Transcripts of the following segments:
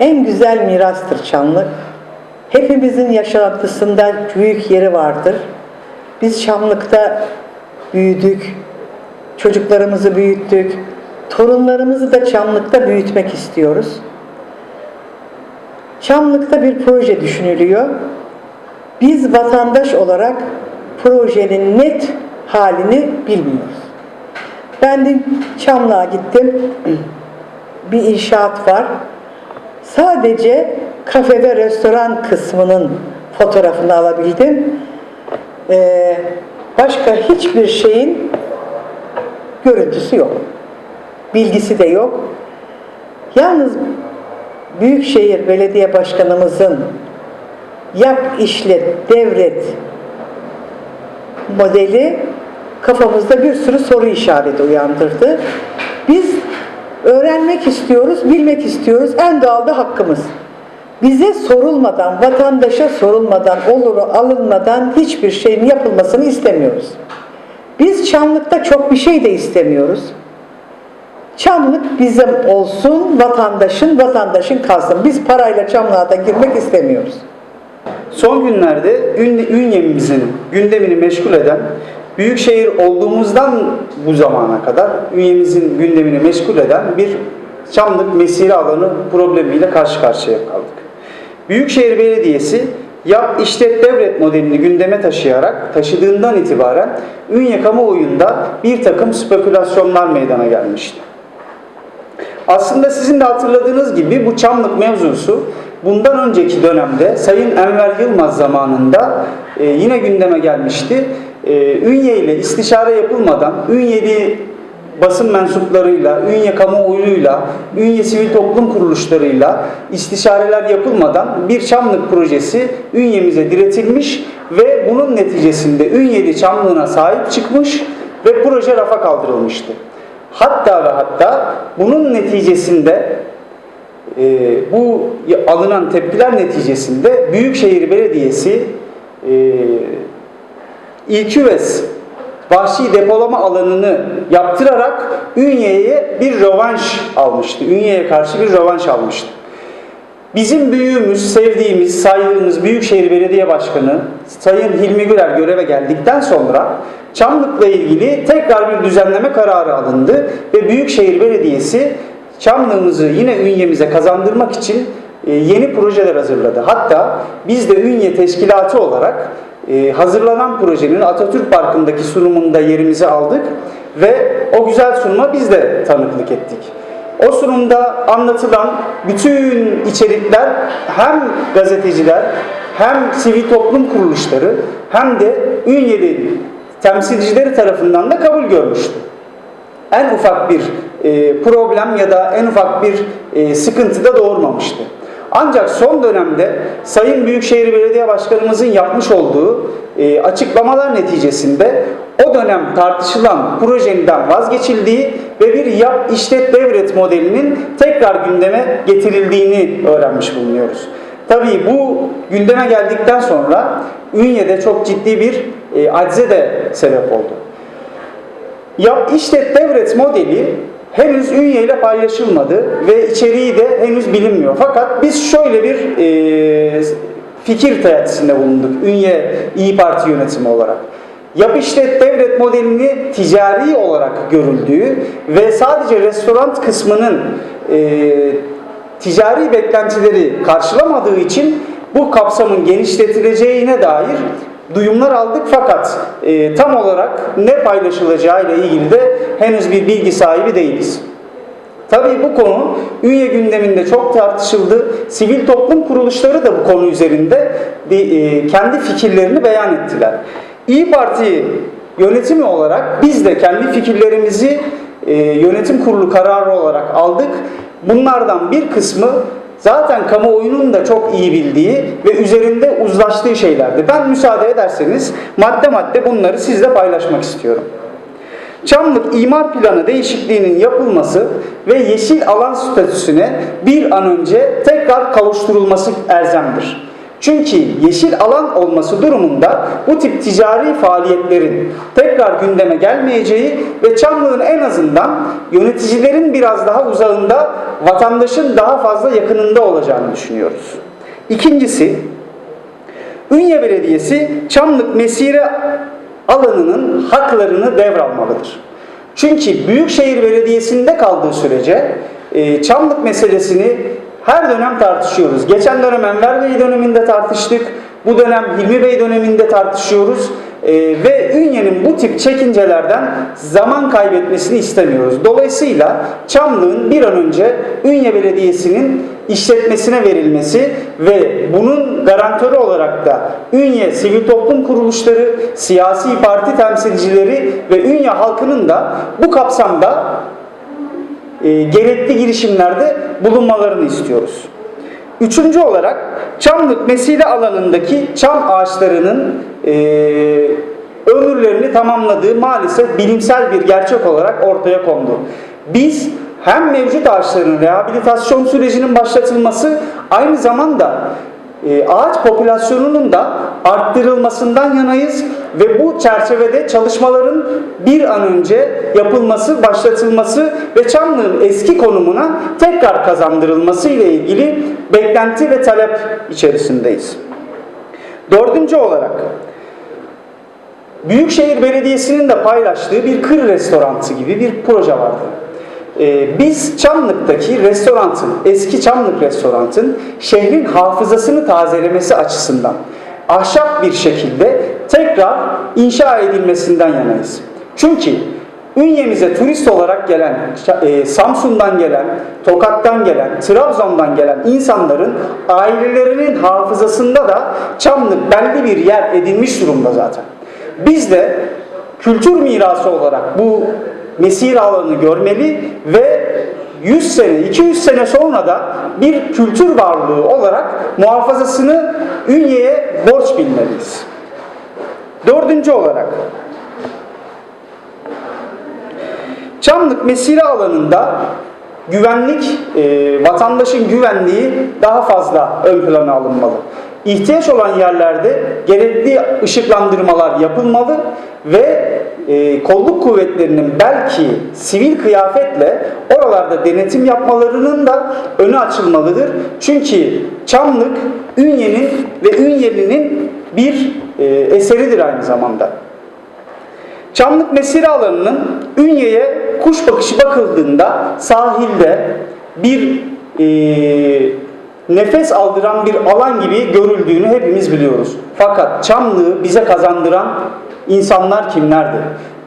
en güzel mirastır Çamlık. Hepimizin yaşantısında büyük yeri vardır. Biz Çamlık'ta büyüdük, çocuklarımızı büyüttük, torunlarımızı da Çamlık'ta büyütmek istiyoruz. Çamlık'ta bir proje düşünülüyor. Biz vatandaş olarak projenin net halini bilmiyoruz. Ben de Çamlık'a gittim. Bir inşaat var. Sadece kafe ve restoran kısmının fotoğrafını alabildim. Ee, başka hiçbir şeyin görüntüsü yok. Bilgisi de yok. Yalnız Büyükşehir Belediye Başkanımızın yap işlet devret modeli kafamızda bir sürü soru işareti uyandırdı. Biz öğrenmek istiyoruz, bilmek istiyoruz. En doğal da hakkımız. Bize sorulmadan, vatandaşa sorulmadan, olur alınmadan hiçbir şeyin yapılmasını istemiyoruz. Biz Çamlık'ta çok bir şey de istemiyoruz. Çamlık bizim olsun, vatandaşın, vatandaşın kalsın. Biz parayla Çamlık'a da girmek istemiyoruz. Son günlerde Ün- Ünye'mizin gündemini meşgul eden, büyükşehir olduğumuzdan bu zamana kadar Ünye'mizin gündemini meşgul eden bir Çamlık mesire alanı problemiyle karşı karşıya kaldık. Büyükşehir Belediyesi yap işlet devret modelini gündeme taşıyarak taşıdığından itibaren Ünye kamuoyunda bir takım spekülasyonlar meydana gelmişti. Aslında sizin de hatırladığınız gibi bu Çamlık mevzusu bundan önceki dönemde Sayın Enver Yılmaz zamanında e, yine gündeme gelmişti. E, Ünye ile istişare yapılmadan Ünyeli basın mensuplarıyla, Ünye kamuoyuyla, Ünye sivil toplum kuruluşlarıyla istişareler yapılmadan bir Çamlık projesi Ünye'mize diretilmiş ve bunun neticesinde Ünyeli Çamlığına sahip çıkmış ve proje rafa kaldırılmıştı. Hatta ve hatta bunun neticesinde e, bu alınan tepkiler neticesinde Büyükşehir Belediyesi e, İlküves vahşi depolama alanını yaptırarak Ünye'ye bir rövanş almıştı. Ünye'ye karşı bir rövanş almıştı. Bizim büyüğümüz, sevdiğimiz, saydığımız Büyükşehir Belediye Başkanı Sayın Hilmi Güler göreve geldikten sonra Çamlık'la ilgili tekrar bir düzenleme kararı alındı ve Büyükşehir Belediyesi Çamlık'ımızı yine Ünye'mize kazandırmak için e, yeni projeler hazırladı. Hatta biz de Ünye Teşkilatı olarak e, hazırlanan projenin Atatürk Parkı'ndaki sunumunda yerimizi aldık ve o güzel sunuma biz de tanıklık ettik. O sunumda anlatılan bütün içerikler hem gazeteciler hem sivil toplum kuruluşları hem de Ünyeli temsilcileri tarafından da kabul görmüştü. En ufak bir e, problem ya da en ufak bir e, sıkıntı da doğurmamıştı. Ancak son dönemde Sayın Büyükşehir Belediye Başkanımızın yapmış olduğu e, açıklamalar neticesinde o dönem tartışılan projeden vazgeçildiği ve bir yap işlet devret modelinin tekrar gündeme getirildiğini öğrenmiş bulunuyoruz. Tabii bu gündeme geldikten sonra Ünye'de çok ciddi bir e, acize de sebep oldu. Yap işlet devret modeli henüz Ünye ile paylaşılmadı ve içeriği de henüz bilinmiyor. Fakat biz şöyle bir e, fikir teatisinde bulunduk Ünye İyi Parti yönetimi olarak. Yap işlet devret modelini ticari olarak görüldüğü ve sadece restoran kısmının e, ticari beklentileri karşılamadığı için bu kapsamın genişletileceğine dair duyumlar aldık fakat e, tam olarak ne paylaşılacağı ile ilgili de henüz bir bilgi sahibi değiliz. Tabii bu konu Ünye gündeminde çok tartışıldı. Sivil toplum kuruluşları da bu konu üzerinde bir, e, kendi fikirlerini beyan ettiler. İyi Parti yönetimi olarak biz de kendi fikirlerimizi e, yönetim kurulu kararı olarak aldık. Bunlardan bir kısmı zaten kamuoyunun da çok iyi bildiği ve üzerinde uzlaştığı şeylerdi. Ben müsaade ederseniz madde madde bunları sizle paylaşmak istiyorum. Çamlık imar planı değişikliğinin yapılması ve yeşil alan statüsüne bir an önce tekrar kavuşturulması elzemdir. Çünkü yeşil alan olması durumunda bu tip ticari faaliyetlerin tekrar gündeme gelmeyeceği ve Çamlık'ın en azından yöneticilerin biraz daha uzağında, vatandaşın daha fazla yakınında olacağını düşünüyoruz. İkincisi, Ünye Belediyesi Çamlık Mesire alanının haklarını devralmalıdır. Çünkü Büyükşehir Belediyesi'nde kaldığı sürece e, Çamlık meselesini her dönem tartışıyoruz. Geçen dönem Enver Bey döneminde tartıştık. Bu dönem Hilmi Bey döneminde tartışıyoruz. E, ve Ünye'nin bu tip çekincelerden zaman kaybetmesini istemiyoruz. Dolayısıyla Çamlık'ın bir an önce Ünye Belediyesi'nin işletmesine verilmesi ve bunun garantörü olarak da Ünye sivil toplum kuruluşları, siyasi parti temsilcileri ve Ünye halkının da bu kapsamda e, gerekli girişimlerde bulunmalarını istiyoruz. Üçüncü olarak Çamlık mesire alanındaki çam ağaçlarının e, ömürlerini tamamladığı maalesef bilimsel bir gerçek olarak ortaya kondu. Biz hem mevcut ağaçların rehabilitasyon sürecinin başlatılması aynı zamanda e, ağaç popülasyonunun da arttırılmasından yanayız ve bu çerçevede çalışmaların bir an önce yapılması, başlatılması ve Çamlık'ın eski konumuna tekrar kazandırılması ile ilgili beklenti ve talep içerisindeyiz. Dördüncü olarak Büyükşehir Belediyesi'nin de paylaştığı bir kır restorantı gibi bir proje vardı. Ee, biz Çamlık'taki restorantın, eski Çamlık restorantın şehrin hafızasını tazelemesi açısından ahşap bir şekilde tekrar inşa edilmesinden yanayız. Çünkü Ünye'mize turist olarak gelen, e, Samsun'dan gelen, Tokat'tan gelen, Trabzon'dan gelen insanların ailelerinin hafızasında da Çamlık belli bir yer edinmiş durumda zaten. Biz de kültür mirası olarak bu mesire alanını görmeli ve 100 sene, 200 sene sonra da bir kültür varlığı olarak muhafazasını Ünye'ye borç bilmeliyiz. Dördüncü olarak Çamlık mesire alanında güvenlik, e, vatandaşın güvenliği daha fazla ön plana alınmalı. İhtiyaç olan yerlerde gerekli ışıklandırmalar yapılmalı ve e, kolluk kuvvetlerinin belki sivil kıyafetle oralarda denetim yapmalarının da önü açılmalıdır. Çünkü Çamlık Ünye'nin ve Ünyeli'nin bir e, eseridir aynı zamanda. Çamlık mesire alanının Ünye'ye kuş bakışı bakıldığında sahilde bir e, nefes aldıran bir alan gibi görüldüğünü hepimiz biliyoruz. Fakat Çamlık'ı bize kazandıran insanlar kimlerdi?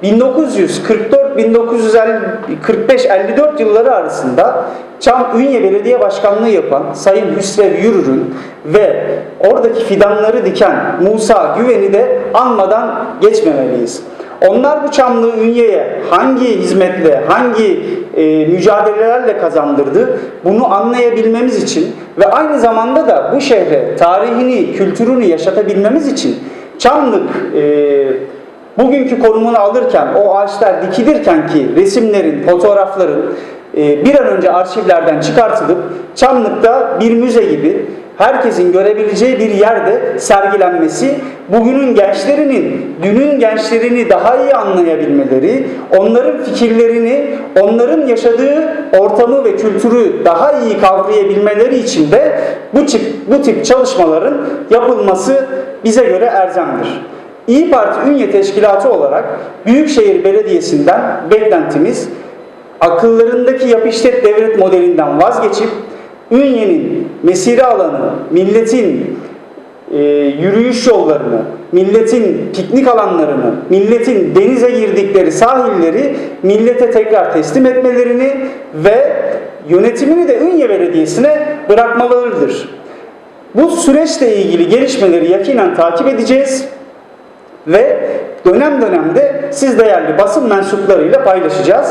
1944-1945-54 yılları arasında Çam Ünye Belediye Başkanlığı yapan Sayın Hüsrev Yürür'ün ve oradaki fidanları diken Musa Güven'i de anmadan geçmemeliyiz. Onlar bu Çamlığı Ünye'ye hangi hizmetle, hangi e, mücadelelerle kazandırdı bunu anlayabilmemiz için ve aynı zamanda da bu şehre tarihini, kültürünü yaşatabilmemiz için Çamlık e, bugünkü konumunu alırken, o ağaçlar dikilirken ki resimlerin, fotoğrafların e, bir an önce arşivlerden çıkartılıp Çamlık'ta bir müze gibi herkesin görebileceği bir yerde sergilenmesi, bugünün gençlerinin, dünün gençlerini daha iyi anlayabilmeleri, onların fikirlerini, onların yaşadığı ortamı ve kültürü daha iyi kavrayabilmeleri için de bu tip, bu tip çalışmaların yapılması bize göre erzemdir. İyi Parti Ünye Teşkilatı olarak Büyükşehir Belediyesi'nden beklentimiz akıllarındaki yap devlet modelinden vazgeçip Ünye'nin mesire alanı, milletin e, yürüyüş yollarını, milletin piknik alanlarını, milletin denize girdikleri sahilleri millete tekrar teslim etmelerini ve yönetimini de Ünye Belediyesi'ne bırakmalarıdır. Bu süreçle ilgili gelişmeleri yakinen takip edeceğiz ve dönem dönemde siz değerli basın mensuplarıyla paylaşacağız.